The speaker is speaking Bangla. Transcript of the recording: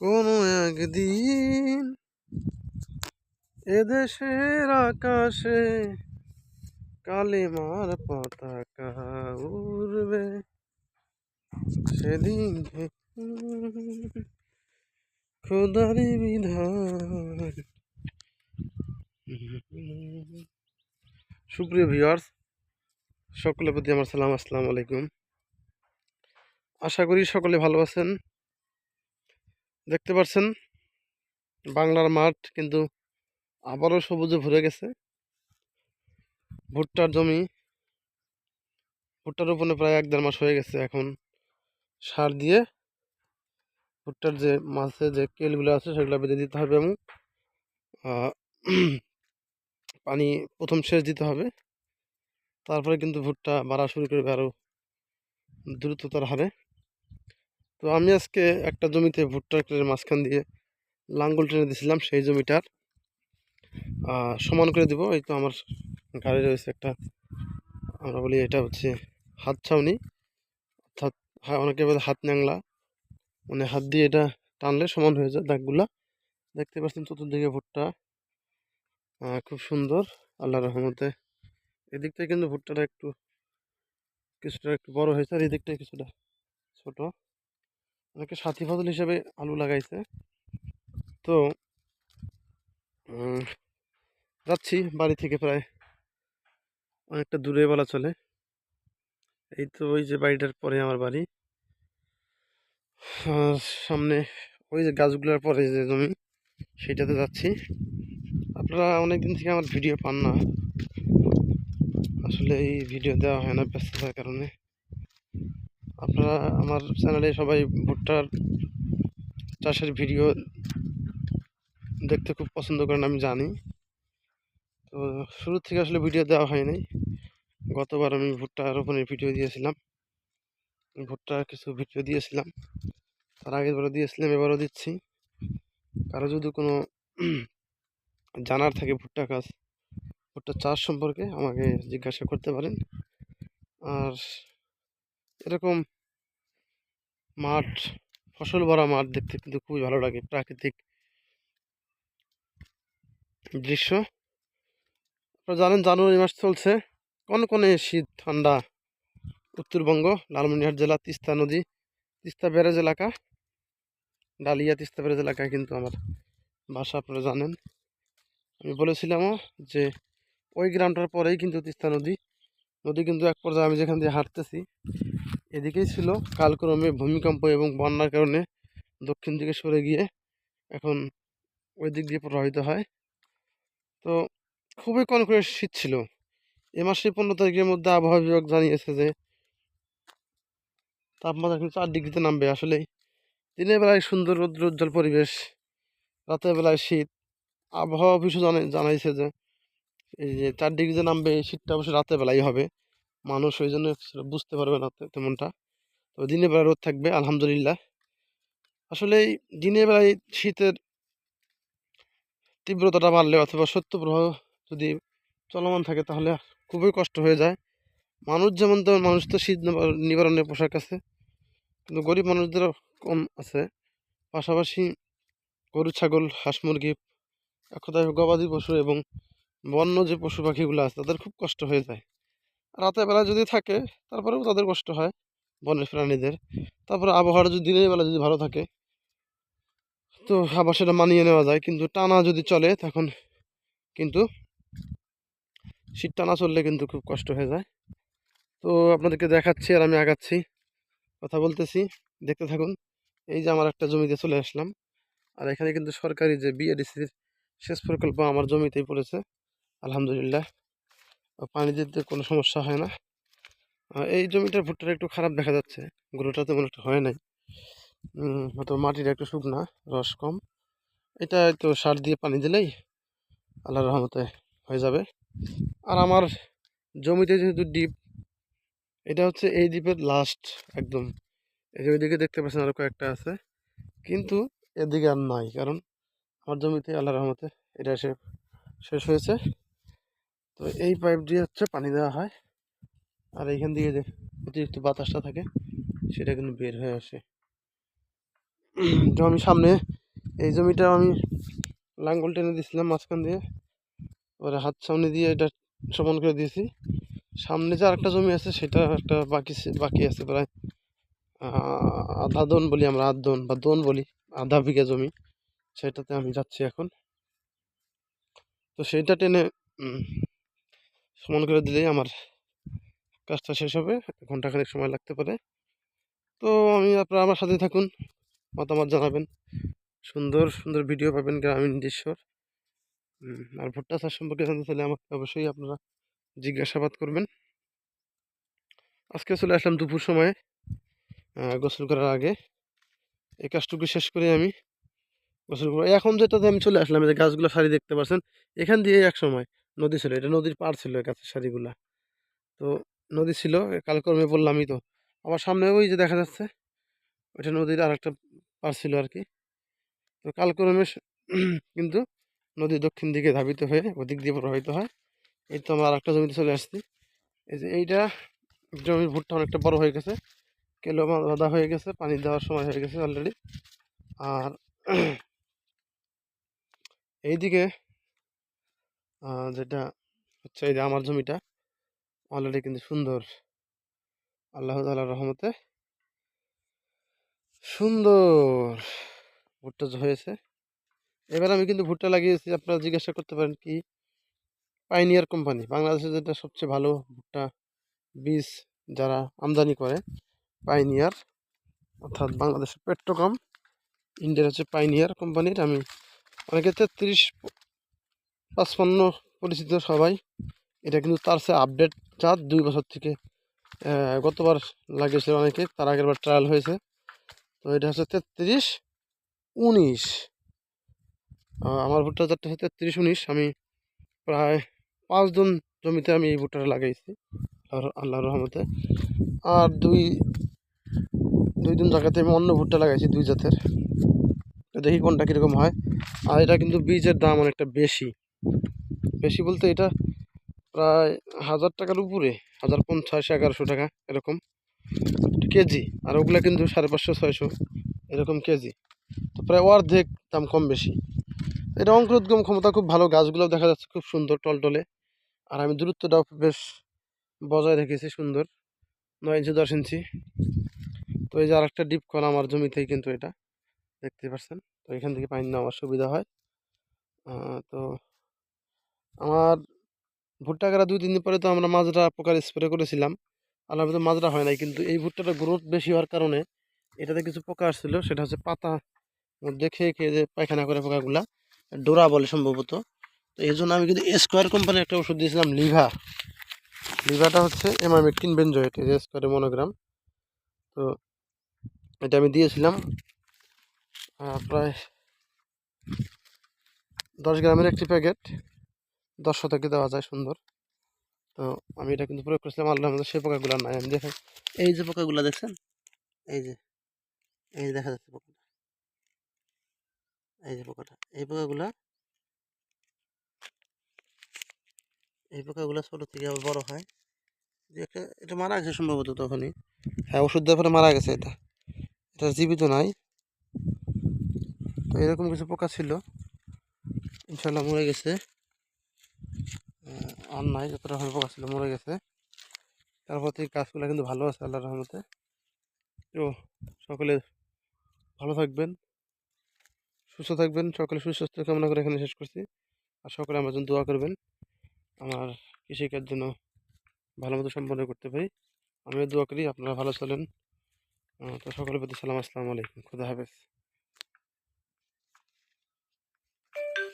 কোনো একদিন এদেশের আকাশে কালিমার পতাকা উড়বে। সেদিন খোদারি বিধান। সুপ্রিয় ভিউয়ার্স, সকলের প্রতি আমার সালাম, আসসালামু আলাইকুম। আশা করি সকলে ভালো আছেন। দেখতে পাচ্ছেন বাংলার মাঠ কিন্তু আবারও সবুজে ভরে গেছে। ভুট্টার জমি ভুট্টা রোপণে প্রায় এক দেড় মাস হয়ে গেছে এখন। সার দিয়ে ভুট্টার যে মাছে যে কেলগুলো আছে সেগুলো বেঁধে দিতে হবে এবং পানি প্রথম সেচ দিতে হবে। তারপরে কিন্তু ভুট্টা বাড়া শুরু করবে আরও দ্রুততার হারে। তো আমি আজকে একটা জমিতে ভুট্টার ক্ষেতের মাঝখান দিয়ে লাঙ্গল টেনে দিয়েছিলাম, সেই জমিটার সমান করে দিব। এই তো আমার গাড়ি রয়েছে একটা, আমরা বলি এটা হচ্ছে হাত ছাউনি। অর্থাৎ অনেকে বলে হাত ন্যাংলা। মানে হাত দিয়ে এটা টানলে সমান হয়ে যায় দাগগুলা। দেখতে পাচ্ছেন চতুর্দিকে ভুট্টা খুব সুন্দর আল্লাহ রহমতে। এদিকটা কিন্তু ভুট্টাটা একটু, কিছুটা একটু বড় হয়েছে, আর এদিকটা কিছুটা ছোট। অনেকে সাথী ফসল হিসেবে আলু লাগাইছে। তো যাচ্ছি বাড়ি থেকে প্রায় অনেকটা দূরে বলা চলে। এই তো ওই যে বাড়িটার পরে আমার বাড়ি। সামনে ওই যে গাছগুলোর পরে যে জমি, সেটাতে যাচ্ছি। আপনারা অনেক দিন থেকে আমার ভিডিও পান না। আসলে এই ভিডিও দেওয়া হয় না ব্যস্ততার কারণে। আপনারা আমার চ্যানেলে সবাই ভুট্টার চাষের ভিডিও দেখতে খুব পছন্দ করেন, আমি জানি। তো শুরু থেকে আসলে ভিডিও দেওয়া হয়নি গতবার আমি ভুট্টা রোপণের ভিডিও দিয়েছিলাম। ভুট্টার কিছু ভিডিও দিয়েছিলাম। তার আগের বারও দিয়েছিলাম, এবারও দিচ্ছি। কারও যদি কোনো জানার থাকে ভুট্টা কাজ ভুট্টা চাষ সম্পর্কে, আমাকে জিজ্ঞাসা করতে পারেন। আর এরকম মাঠ, ফসল ভরা মাঠ দেখতে কিন্তু খুবই ভালো লাগে। প্রাকৃতিক দৃশ্য। আপনারা জানেন জানুয়ারি মাস চলছে। কনকনে শীত, ঠান্ডা? উত্তরবঙ্গ, লালমনিরহাট জেলা, তিস্তা নদী, তিস্তা ব্যারেজ এলাকা, ডালিয়া তিস্তা ব্যারেজ এলাকায় কিন্তু আমার বাসা, আপনারা জানেন। আমি বলেছিলামও যে ওই গ্রামটার পরেই কিন্তু তিস্তা নদী নদী কিন্তু এক পর্যায়ে আমি যেখান দিয়ে হাঁটতেছি, এদিকেই ছিল কালক্রমে ভূমিকম্প এবং বন্যার কারণে দক্ষিণ দিকে সরে গিয়ে এখন ওই দিক দিয়ে প্রবাহিত হয়। তো খুবই কনকনে শীত ছিল। এ মাসের পনেরো তারিখের মধ্যে আবহাওয়া বিভাগ জানিয়েছে যে তাপমাত্রা কিন্তু চার ডিগ্রিতে নামবে আসলে দিনের বেলায় সুন্দর রৌদ্র উজ্জ্বল পরিবেশ, রাতের বেলায় শীত। আবহাওয়া অফিসও জানাই জানাইছে যে এই যে চার ডিগ্রিতে নামবে এই শীতটা অবশ্যই রাতের বেলায় হবে। মানুষ ওই জন্য বুঝতে পারবে না তেমনটা। তবে দিনের বেলা রোদ থাকবে, আলহামদুলিল্লাহ। আসলে দিনের বেলায় শীতের তীব্রতাটা বাড়লে অথবা সত্য প্রবাহ যদি চলমান থাকে, তাহলে খুবই কষ্ট হয়ে যায়। মানুষ যেমন তেমন, মানুষ তো শীত নিবারণের পোশাক আছে। কিন্তু গরিব মানুষদেরও কম আছে। পাশাপাশি গরু, ছাগল, হাঁস, মুরগি, এক কথায় গবাদি পশু এবং বন্য যে পশু পাখিগুলো আছে, তাদের খুব কষ্ট হয়ে যায়। রাতের বেলা যদি থাকে, তারপরেও তাদের কষ্ট হয় বনের প্রাণীদের। তারপরে আবহাওয়া যদি দিনের বেলা যদি ভালো থাকে, তো আবার সেটা মানিয়ে নেওয়া যায়। কিন্তু টানা যদি চলে, তখন কিন্তু শীত টানা চললে কিন্তু খুব কষ্ট হয়ে যায়। তো আপনাদেরকে দেখাচ্ছি আর আমি আগাচ্ছি, কথা বলতেছি। দেখতে থাকুন, এই যে আমার একটা জমিতে চলে আসলাম। আর এখানে কিন্তু সরকারি যে বিএডিসির শেষ প্রকল্প আমার জমিতেই পড়েছে। আলহামদুলিল্লাহ। পানি দিতে কোনো সমস্যা হয় না। এই জমিটার ভুট্টাটা একটু খারাপ দেখা যাচ্ছে। গরুটা তেমন একটা হয় নাই। হয়তো মাটিটা একটু শুকনা, রস কম। এটা তো সার দিয়ে পানি দিলেই আল্লাহ রহমতে হয়ে যাবে। আর আমার জমিতে যেহেতু ডিপ, এটা হচ্ছে এই দ্বীপের লাস্ট একদম। এই যে দেখতে পাচ্ছেন আরও কয়েকটা আছে। কিন্তু এদিকে আর নাই। কারণ আমার জমিতে আল্লাহ রহমতে এটা এসে শেষ হয়েছে। তো এই পাইপ দিয়ে হচ্ছে পানি দেওয়া হয়। আর এইখান দিয়ে যে অতিরিক্ত বাতাসটা থাকে সেটা কিন্তু বের হয়ে আসে। তো আমি সামনে এই জমিটা আমি লাঙ্গল টেনে দিয়েছিলাম মাঝখান দিয়ে। এবারে হাত সামনে দিয়ে এটা সমান করে দিয়েছি। সামনে যে আরেকটা জমি আছে সেটা একটা বাকি বাকি আছে প্রায় আধা দন বলি আমরা আধ দন বা দন বলি আধা বিঘা জমি। সেটাতে আমি যাচ্ছি এখন। তো সেইটা টেনে সমান করে দিলেই আমার কাজটা শেষ হবে। ঘন্টাখানেক সময় লাগতে পারে। তো আমি আপনারা আমার সাথে থাকুন, মতামত জানাবেন। সুন্দর সুন্দর ভিডিও পাবেন গ্রামীণ দৃশ্যর। আর ভুট্টা চাষ সম্পর্কে জানতে চাইলে আমাকে অবশ্যই আপনারা জিজ্ঞাসাবাদ করবেন। আজকে চলে আসলাম দুপুর সময়ে গোসল করার আগে। এই কাজটুকু শেষ করে আমি। গোসল করব এখন যেটাতে আমি চলে আসলাম যে গাছগুলো সারি দেখতে পাচ্ছেন এখান দিয়ে এক সময়। নদী ছিল, এটা নদীর পাড় ছিল গাছের সারিগুলা। তো নদী ছিল, কালক্রমে বললামই তো। আমার সামনে ওই যে দেখা যাচ্ছে, ওইটা নদীর আর একটা পাড় ছিল আর কি তো কালকর্মে কিন্তু নদী দক্ষিণ দিকে ধাবিত হয়ে ওদিক দিয়ে প্রবাহিত হয়। এই তো আমরা আরেকটা জমিতে চলে আসছি। এই যে এইটা জমির ভুট্টা অনেকটা বড় হয়ে গেছে। কেলো বাঁধা হয়ে গেছে, পানি দেওয়ার সময় হয়ে গেছে অলরেডি আর এইদিকে যেটা হচ্ছে এই যে আমার জমিটা অলরেডি কিন্তু সুন্দর। আল্লাহ তালার রহমতে সুন্দর ভুট্টা হয়েছে। এবার আমি কিন্তু ভুট্টা লাগিয়েছি, আপনারা জিজ্ঞাসা করতে পারেন কি? পাইনিয়ার কোম্পানি বাংলাদেশে যেটা সবচেয়ে ভালো ভুট্টা বীজ যারা আমদানি করে পাইনিয়ার অর্থাৎ বাংলাদেশের পেট্রোকম ইন্ডিয়ার হচ্ছে পাইনিয়ার কোম্পানির আমি অনেকে তেত্রিশ পাঁচপান্ন পরিচিত সবাই। এটা কিন্তু তার সে আপডেট চাঁদ দুই বছর থেকে। গতবার লাগিয়েছিল অনেকে, তার আগের বার ট্রায়াল হয়েছে। তো এটা হচ্ছে তেত্রিশ উনিশ। আমার ভুট্টা চারটা হচ্ছে তেত্রিশ উনিশ। আমি প্রায় পাঁচ জন জমিতে আমি এই ভুট্টাটা লাগাইছি, আল্লাহর রহমতে। আর দুই দুই দিন জায়গাতে আমি অন্য ভুট্টা লাগাইছি দুই জাতের। দেখি কোনটা কীরকম হয়। আর এটা কিন্তু বীজের দাম অনেকটা বেশি। বেশি বলতে এটা প্রায় হাজার টাকার উপরে, হাজার পঞ্চাশ, এগারোশো টাকা এরকম। কেজি, আর ওগুলা কিন্তু সাড়ে পাঁচশো, ছয়শো এরকম কেজি। তো প্রায় অর্ধেক দাম কম বেশি। এটা অঙ্কুরোদ্গম ক্ষমতা খুব ভালো গাছগুলো দেখা যাচ্ছে খুব সুন্দর টলটলে। আর আমি দূরত্বটাও বেশ বজায় রেখেছি, সুন্দর। নয় ইঞ্চি, দশ ইঞ্চি। তো এই যে আরেকটা ডিপ কল আমার জমিতেই কিন্তু এটা, দেখতে পাচ্ছেন? তো এখান থেকে পানি নেওয়ার সুবিধা হয়। তো আমার ভুট্টা গাড়া দুই, তিন দিন পরে তো আমরা মাজরা পোকার স্প্রে করেছিলাম। আল্লাহ মাজরা হয় নাই, কিন্তু এই ভুট্টাটা গ্রোথ বেশি হওয়ার কারণে এটাতে কিছু পোকা আসছিল, সেটা হচ্ছে পাতা। মধ্যে খেয়ে খেয়ে যে পায়খানা করে পোকাগুলা, ডোরা বলে সম্ভবত। তো এই জন্য আমি কিন্তু স্কোয়ার কোম্পানির একটা ওষুধ দিয়েছিলাম, লিভা। লিভাটা হচ্ছে এমামেকটিন বেঞ্জয়েট এই যে স্কোয়ারের মনোগ্রাম তো এটা আমি দিয়েছিলাম প্রায় দশ গ্রামের একটি প্যাকেট। দশ শতকে দেওয়া যায় সুন্দর। তো আমি এটা কিন্তু প্রয়োগ করেছিলাম আল্লাহ আমাদের সেই পোকাগুলো নাই। আমি দেখেন, এই যে পোকাগুলো দেখছেন? এই যে এই যে দেখা যাচ্ছে পোকাটা। এই যে পোকাটা, এই পোকাগুলা, এই পোকাগুলো ছোট থেকে আবার বড় হয়। যে একটা, এটা মারা গেছে সম্ভবত তখনই। হ্যাঁ ওষুধ দেওয়ার পরে মারা গেছে এটা। এটা জীবিত নাই। তো এরকম কিছু পোকা ছিল। ইনশাল্লাহ মরে গেছে। আর নাই যত রকমের পোকা ছিল, মরে গেছে। তারপর থেকে গাছগুলো কিন্তু ভালো আছে আল্লাহ রহমতে। তো সকলে ভালো থাকবেন, সুস্থ থাকবেন, সকলে সুস্বাস্থ্য কামনা করে এখানে শেষ করছি। আর সকলে আমার জন্য দোয়া করবেন, আমার কৃষিকাজ জন্য ভালো মতো সম্পন্ন করতে পারি। আমিও দোয়া করি, আপনারা ভালো চলেন। তো সকলের প্রতি সালাম, আসসালামু আলাইকুম, খুদা হাফেজ।